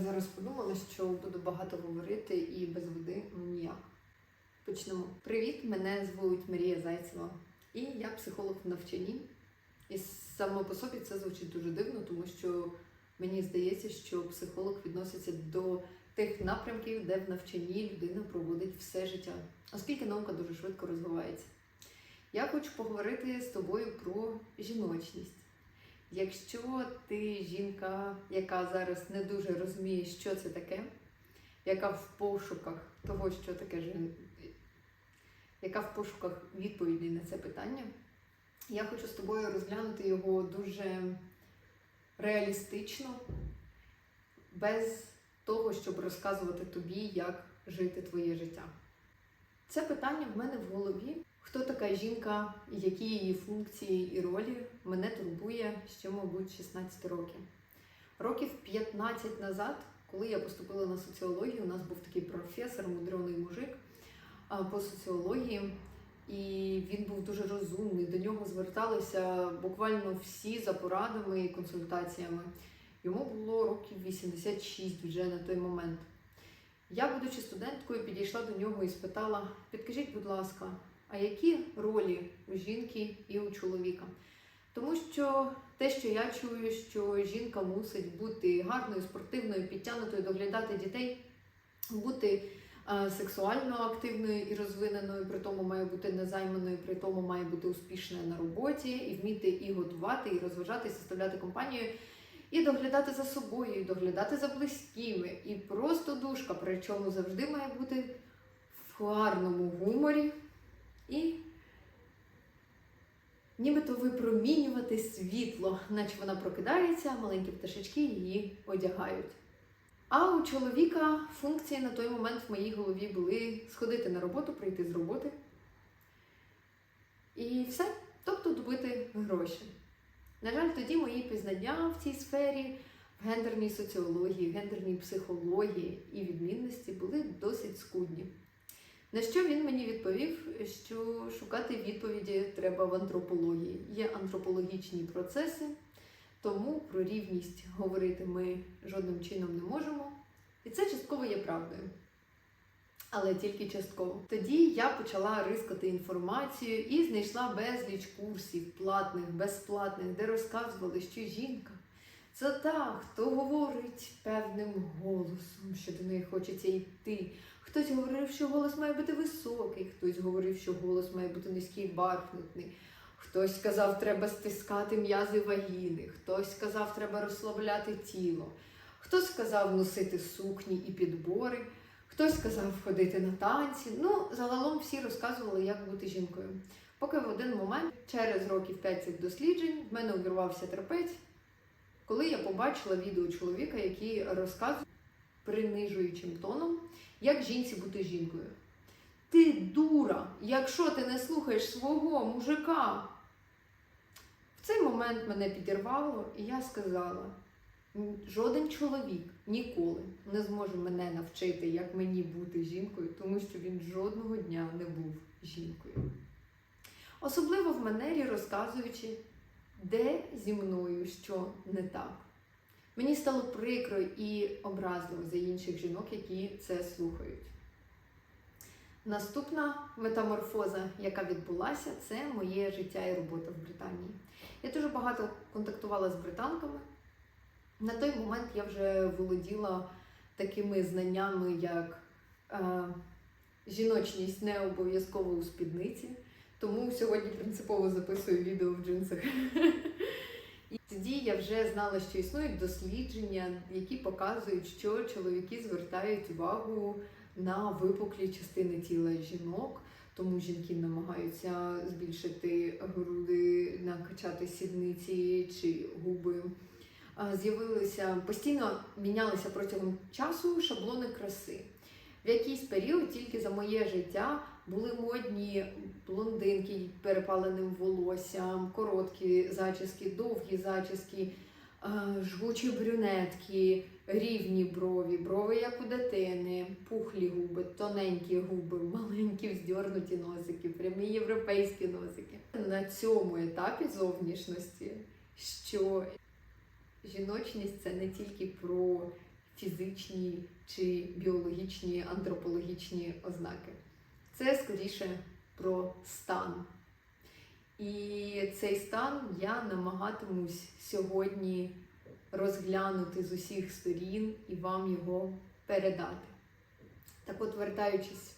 зараз подумала, що буду багато говорити і без води ніяк. Почнемо. Привіт, мене звуть Марія Зайцева, і я психолог в навчанні. І само по собі це звучить дуже дивно, тому що мені здається, що психолог відноситься до тих напрямків, де в навчанні людина проводить все життя, оскільки наука дуже швидко розвивається. Я хочу поговорити з тобою про жіночність. Якщо ти жінка, яка зараз не дуже розуміє, що це таке, яка в пошуках того, що таке жін... яка в пошуках відповідей на це питання, я хочу з тобою розглянути його дуже реалістично, без того, щоб розказувати тобі, як жити твоє життя. Це питання в мене в голові. Хто така жінка, які її функції і ролі мене турбує ще, мабуть, 16 років. Років 15 назад, коли я поступила на соціологію, у нас був такий професор, мудрений мужик по соціології, і він був дуже розумний. До нього зверталися буквально всі за порадами і консультаціями. Йому було років 86 вже на той момент. Я, будучи студенткою, підійшла до нього і спитала: підкажіть, будь ласка, а які ролі у жінки і у чоловіка? Тому що те, що я чую, що жінка мусить бути гарною, спортивною, підтягнутою, доглядати дітей, бути е, сексуально активною і розвиненою, при тому має бути незайманою, при тому має бути успішною на роботі, і вміти і готувати, і розважати, і составляти компанію, і доглядати за собою, і доглядати за близькими, і просто душка, причому завжди має бути в гарному гуморі і нібито випромінювати світло, наче вона прокидається, маленькі пташечки її одягають. А у чоловіка функції на той момент в моїй голові були сходити на роботу, прийти з роботи. І все, тобто добити гроші. На жаль, тоді мої пізнання в цій сфері, в гендерній соціології, гендерній психології і відмінності були досить скудні. На що він мені відповів, що шукати відповіді треба в антропології. Є антропологічні процеси, тому про рівність говорити ми жодним чином не можемо. І це частково є правдою. Але тільки частково. Тоді я почала рискати інформацію і знайшла безліч курсів, платних, безплатних, де розказували, що жінка це та, хто говорить певним голосом, що до неї хочеться йти. Хтось говорив, що голос має бути високий, хтось говорив, що голос має бути низький бархатний. Хтось сказав, треба стискати м'язи вагіни, хтось сказав, треба розслабляти тіло, хтось сказав носити сукні і підбори, хтось сказав ходити на танці. Ну, загалом всі розказували, як бути жінкою. Поки в один момент, через років 5 цих досліджень, в мене увірвався терпець, коли я побачила відео чоловіка, який розказує принижуючим тоном, як жінці бути жінкою. Ти дура, якщо ти не слухаєш свого мужика. В цей момент мене підірвало, і я сказала: жоден чоловік ніколи не зможе мене навчити, як мені бути жінкою, тому що він жодного дня не був жінкою. Особливо в манері розказуючи, де зі мною що не так. Мені стало прикро і образливо за інших жінок, які це слухають. Наступна метаморфоза, яка відбулася, це моє життя і робота в Британії. Я дуже багато контактувала з британками. На той момент я вже володіла такими знаннями, як е, жіночність не обов'язково у спідниці, тому сьогодні принципово записую відео в джинсах. І тоді я вже знала, що існують дослідження, які показують, що чоловіки звертають увагу на випуклі частини тіла жінок, тому жінки намагаються збільшити груди, накачати сідниці чи губи. З'явилися постійно мінялися протягом часу шаблони краси. В якийсь період тільки за моє життя були модні блондинки перепаленим волоссям, короткі зачіски, довгі зачіски, е, жгучі брюнетки, рівні брові, брови як у дитини, пухлі губи, тоненькі губи, маленькі вздьорнуті носики, прямі європейські носики. На цьому етапі зовнішності, що жіночність це не тільки про фізичні чи біологічні, антропологічні ознаки. Це скоріше про стан. І цей стан я намагатимусь сьогодні розглянути з усіх сторін і вам його передати. Так от, вертаючись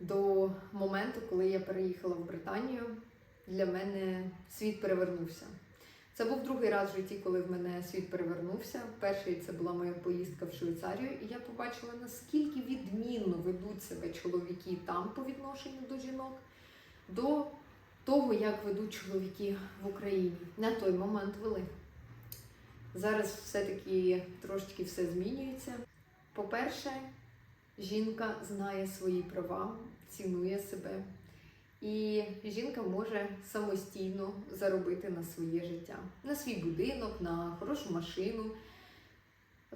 до моменту, коли я переїхала в Британію, для мене світ перевернувся. Це був другий раз в житті, коли в мене світ перевернувся. Перший це була моя поїздка в Швейцарію, і я побачила, наскільки відмінно ведуть себе чоловіки там по відношенню до жінок, до того, як ведуть чоловіки в Україні. На той момент вели. Зараз все-таки трошечки все змінюється. По-перше, жінка знає свої права, цінує себе. І жінка може самостійно заробити на своє життя, на свій будинок, на хорошу машину.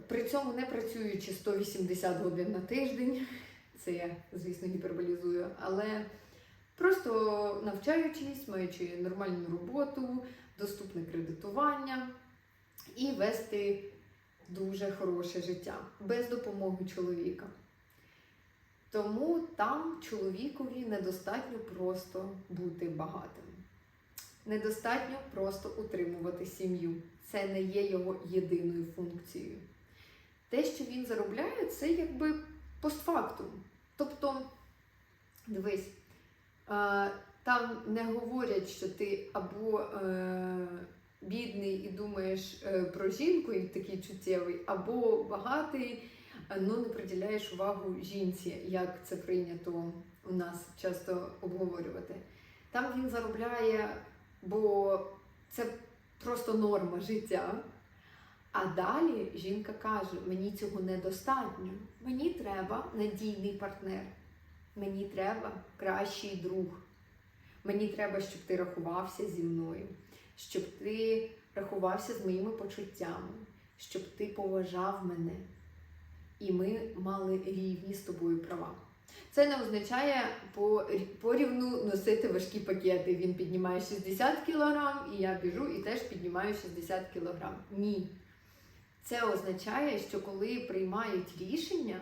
При цьому не працюючи 180 годин на тиждень, це я, звісно, гіперболізую, але просто навчаючись, маючи нормальну роботу, доступне кредитування і вести дуже хороше життя без допомоги чоловіка. Тому там чоловікові недостатньо просто бути багатим. Недостатньо просто утримувати сім'ю. Це не є його єдиною функцією. Те, що він заробляє, це якби постфактум. Тобто, дивись, е, там не говорять, що ти або е, бідний і думаєш е, про жінку, і такий чуттєвий, або багатий ну не приділяєш увагу жінці, як це прийнято у нас часто обговорювати. Там він заробляє, бо це просто норма життя. А далі жінка каже: мені цього недостатньо. Мені треба надійний партнер, мені треба кращий друг. Мені треба, щоб ти рахувався зі мною, щоб ти рахувався з моїми почуттями, щоб ти поважав мене і ми мали рівні з тобою права. Це не означає порівну носити важкі пакети. Він піднімає 60 кг, і я біжу і теж піднімаю 60 кг. Ні. Це означає, що коли приймають рішення,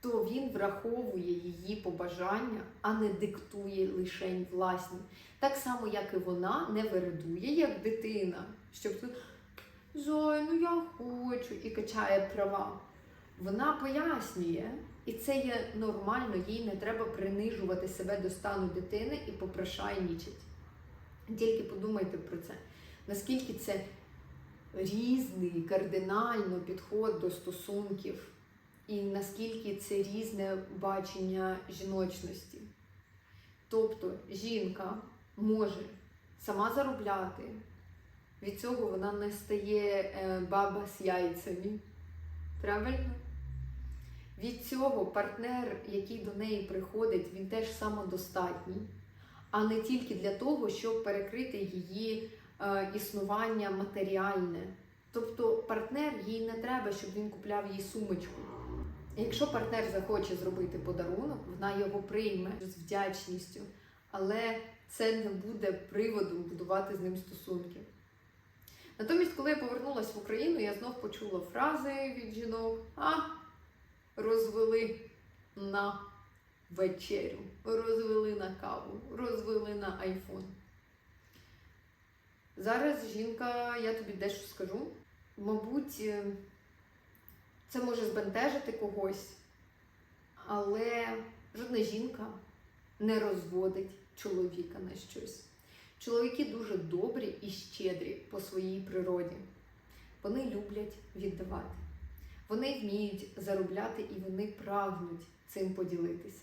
то він враховує її побажання, а не диктує лише власні. Так само, як і вона не вирадує, як дитина, щоб Зой, ну я хочу і качає права. Вона пояснює, і це є нормально, їй не треба принижувати себе до стану дитини і попрошайнічить. Тільки подумайте про це, наскільки це різний кардинально підход до стосунків, і наскільки це різне бачення жіночності. Тобто жінка може сама заробляти, від цього вона не стає е, баба з яйцями. Правильно? Від цього партнер, який до неї приходить, він теж самодостатній, а не тільки для того, щоб перекрити її е, існування матеріальне. Тобто партнер їй не треба, щоб він купляв їй сумочку. Якщо партнер захоче зробити подарунок, вона його прийме з вдячністю, але це не буде приводом будувати з ним стосунки. Натомість, коли я повернулася в Україну, я знов почула фрази від жінок. А розвели на вечерю, розвели на каву, розвели на айфон. Зараз жінка, я тобі дещо скажу. Мабуть, е, це може збентежити когось, але жодна жінка не розводить чоловіка на щось. Чоловіки дуже добрі і щедрі по своїй природі. Вони люблять віддавати. Вони вміють заробляти і вони прагнуть цим поділитися.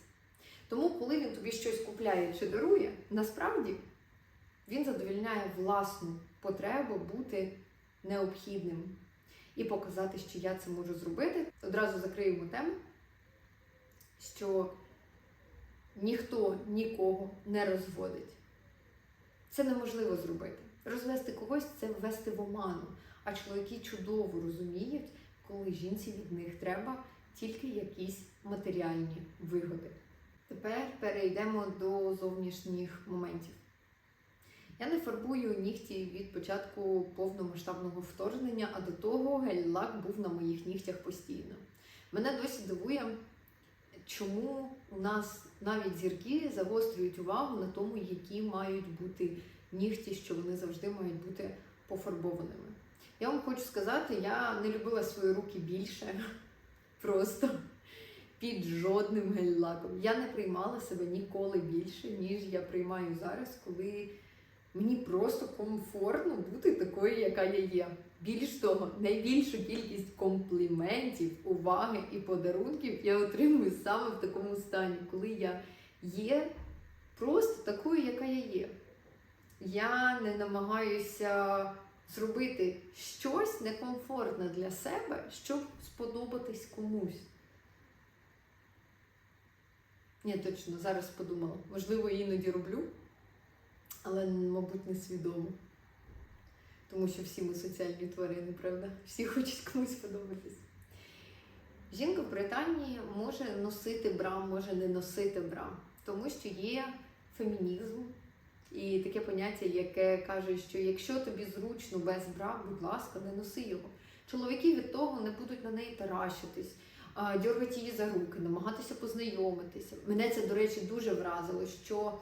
Тому, коли він тобі щось купляє чи дарує, насправді він задовільняє власну потребу бути необхідним і показати, що я це можу зробити. Одразу закриємо тему, що ніхто нікого не розводить. Це неможливо зробити. Розвести когось це ввести в оману. А чоловіки чудово розуміють, коли жінці від них треба тільки якісь матеріальні вигоди. Тепер перейдемо до зовнішніх моментів. Я не фарбую нігті від початку повномасштабного вторгнення, а до того гель-лак був на моїх нігтях постійно. Мене досі дивує, чому у нас навіть зірки загострюють увагу на тому, які мають бути нігті, що вони завжди мають бути пофарбованими. Я вам хочу сказати, я не любила свої руки більше, просто під жодним гель-лаком. Я не приймала себе ніколи більше, ніж я приймаю зараз, коли мені просто комфортно бути такою, яка я є. Більш того, найбільшу кількість компліментів, уваги і подарунків я отримую саме в такому стані, коли я є просто такою, яка я є. Я не намагаюся зробити щось некомфортне для себе, щоб сподобатись комусь. Ні, точно, зараз подумала. Можливо, іноді роблю, але, мабуть, не свідомо. Тому що всі ми соціальні тварини, правда? Всі хочуть комусь подобатись. Жінка в Британії може носити бра, може не носити бра, тому що є фемінізм і таке поняття, яке каже, що якщо тобі зручно без бра, будь ласка, не носи його. Чоловіки від того не будуть на неї таращитись, дьоргати її за руки, намагатися познайомитися. Мене це, до речі, дуже вразило, що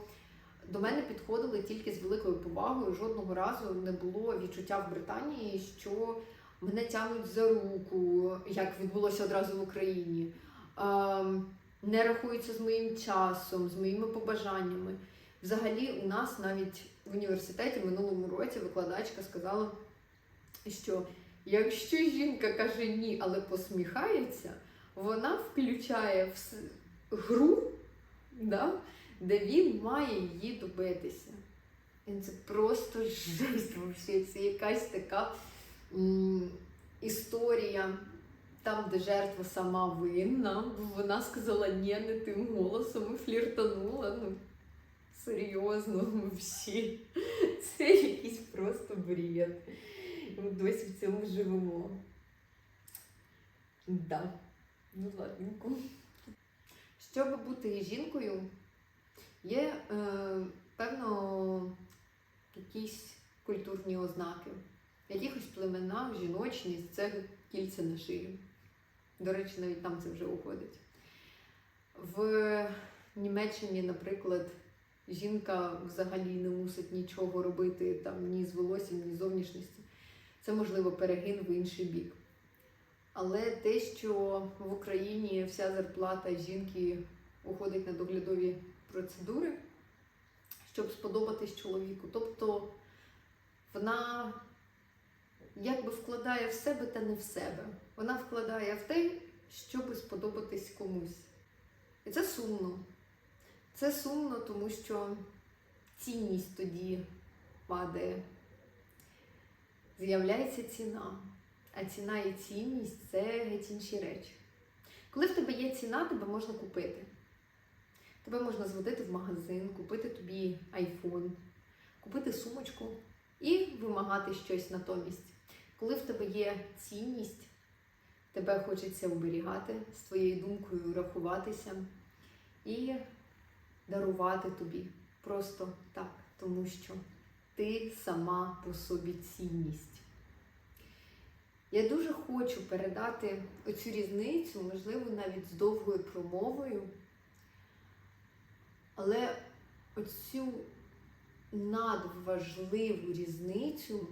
до мене підходили тільки з великою повагою. Жодного разу не було відчуття в Британії, що мене тягнуть за руку, як відбулося одразу в Україні. Ем, Не рахуються з моїм часом, з моїми побажаннями. Взагалі, у нас навіть в університеті в минулому році викладачка сказала, що якщо жінка каже ні, але посміхається, вона включає в гру, да, де він має її добитися. І це просто жесть вообще. Це якась така м, історія, там, де жертва сама винна, вона сказала ні не тим голосом і фліртанула. Ну, серйозно, взагалі. Це якийсь просто бред. Ми досі в цьому живемо. Да. Ну, ладненько. Щоб бути жінкою, є, е, певно, якісь культурні ознаки. В якихось племенах жіночність це кільця на шию. До речі, навіть там це вже уходить. В Німеччині, наприклад, жінка взагалі не мусить нічого робити там, ні з волоссям, ні з зовнішністю. Це можливо перегин в інший бік. Але те, що в Україні вся зарплата жінки уходить на доглядові процедури, щоб сподобатись чоловіку. Тобто вона якби вкладає в себе та не в себе. Вона вкладає в те, щоб сподобатись комусь. І це сумно. Це сумно, тому що цінність тоді падає. З'являється ціна. А ціна і цінність це геть інші речі. Коли в тебе є ціна, тебе можна купити. Тебе можна зводити в магазин, купити тобі айфон, купити сумочку і вимагати щось натомість. Коли в тебе є цінність, тебе хочеться оберігати, з твоєю думкою рахуватися і дарувати тобі просто так, тому що ти сама по собі цінність. Я дуже хочу передати оцю різницю, можливо, навіть з довгою промовою, але оцю надважливу різницю,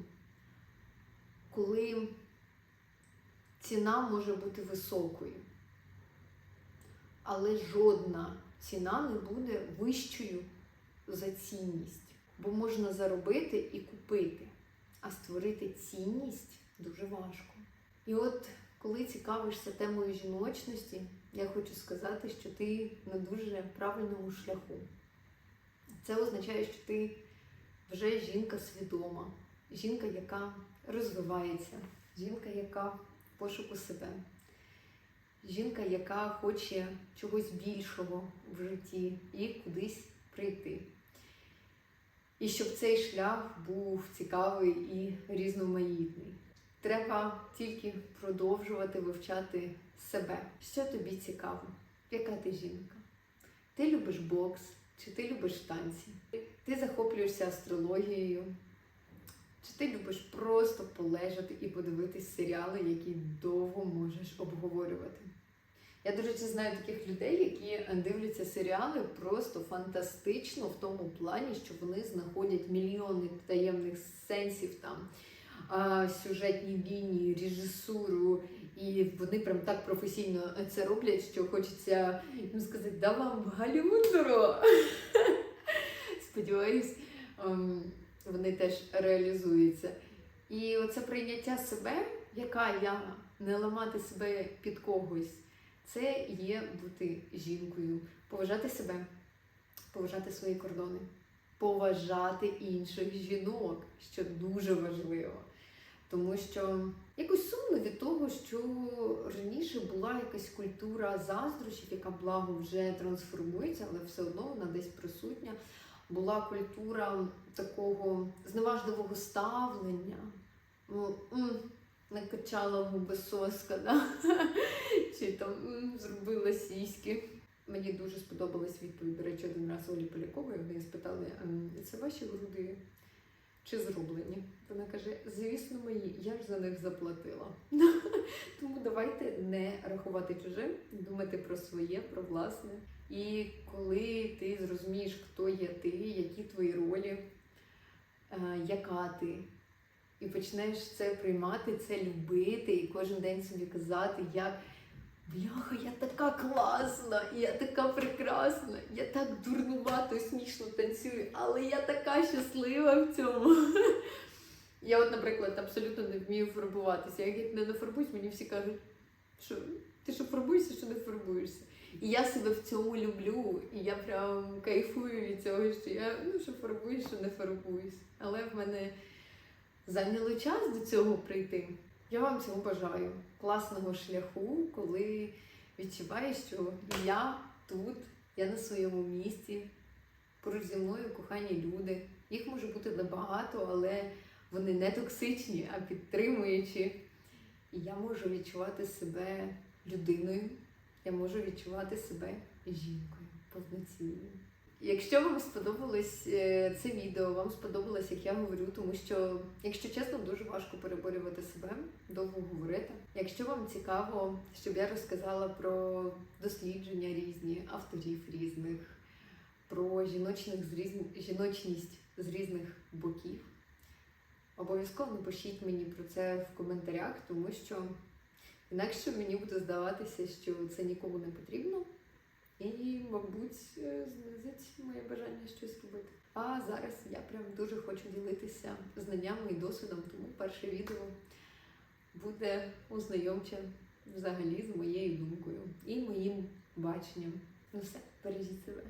коли ціна може бути високою, але жодна ціна не буде вищою за цінність, бо можна заробити і купити, а створити цінність дуже важко. І от коли цікавишся темою жіночності, я хочу сказати, що ти на дуже правильному шляху. Це означає, що ти вже жінка свідома, жінка, яка розвивається, жінка, яка в пошуку себе, жінка, яка хоче чогось більшого в житті і кудись прийти. І щоб цей шлях був цікавий і різноманітний. Треба тільки продовжувати вивчати себе. Що тобі цікаво? Яка ти жінка? Ти любиш бокс, чи ти любиш танці, ти захоплюєшся астрологією, чи ти любиш просто полежати і подивитись серіали, які довго можеш обговорювати. Я, речі, знаю таких людей, які дивляться серіали просто фантастично в тому плані, що вони знаходять мільйони таємних сенсів там, сюжетні лінії, режисуру, і вони прям так професійно це роблять, що хочеться їм сказати, да вам Голлівуд. Сподіваюсь, ем, вони теж реалізуються. І оце прийняття себе, яка я, не ламати себе під когось, це є бути жінкою, поважати себе, поважати свої кордони, поважати інших жінок, що дуже важливо. Тому що якось сумно від того, що раніше була якась культура заздрощів, яка благо вже трансформується, але все одно вона десь присутня. Була культура такого зневажливого ставлення. Ну, накачала губи соска, да? чи там зробила сіськи. Мені дуже сподобалась відповідь, до речі, один раз Олі Полякової. Вони спитали, «Ем, це ваші груди чи зроблені? Вона каже: звісно, мої, я ж за них заплатила. Тому давайте не рахувати чуже, думати про своє, про власне. І коли ти зрозумієш, хто є ти, які твої ролі, е, яка ти, і почнеш це приймати, це любити, і кожен день собі казати, як бляха, я така класна, я така прекрасна, я так дурнувато смішно танцюю, але я така щаслива в цьому. Я, от, наприклад, абсолютно не вмію фарбуватися. Як не нафарбуюсь, мені всі кажуть, що ти що фарбуєшся, що не фарбуєшся. І я себе в цьому люблю, і я прям кайфую від цього, що я ну, що фарбуюсь, що не фарбуюсь. Але в мене зайняло час до цього прийти. Я вам цього бажаю. Класного шляху, коли відчуваєш, що я тут, я на своєму місці, поруч зі мною кохані люди. Їх може бути небагато, але вони не токсичні, а підтримуючі. І я можу відчувати себе людиною, я можу відчувати себе жінкою повноцінною. Якщо вам сподобалось е, це відео, вам сподобалось, як я говорю, тому що, якщо чесно, дуже важко переборювати себе, довго говорити. Якщо вам цікаво, щоб я розказала про дослідження різні, авторів різних, про жіночних з різн... жіночність з різних боків, обов'язково напишіть мені про це в коментарях, тому що інакше мені буде здаватися, що це нікому не потрібно. І, мабуть, е, знизить моє бажання щось робити. А зараз я прям дуже хочу ділитися знаннями і досвідом, тому перше відео буде ознайомче взагалі з моєю думкою і моїм баченням. Ну все, бережіть себе.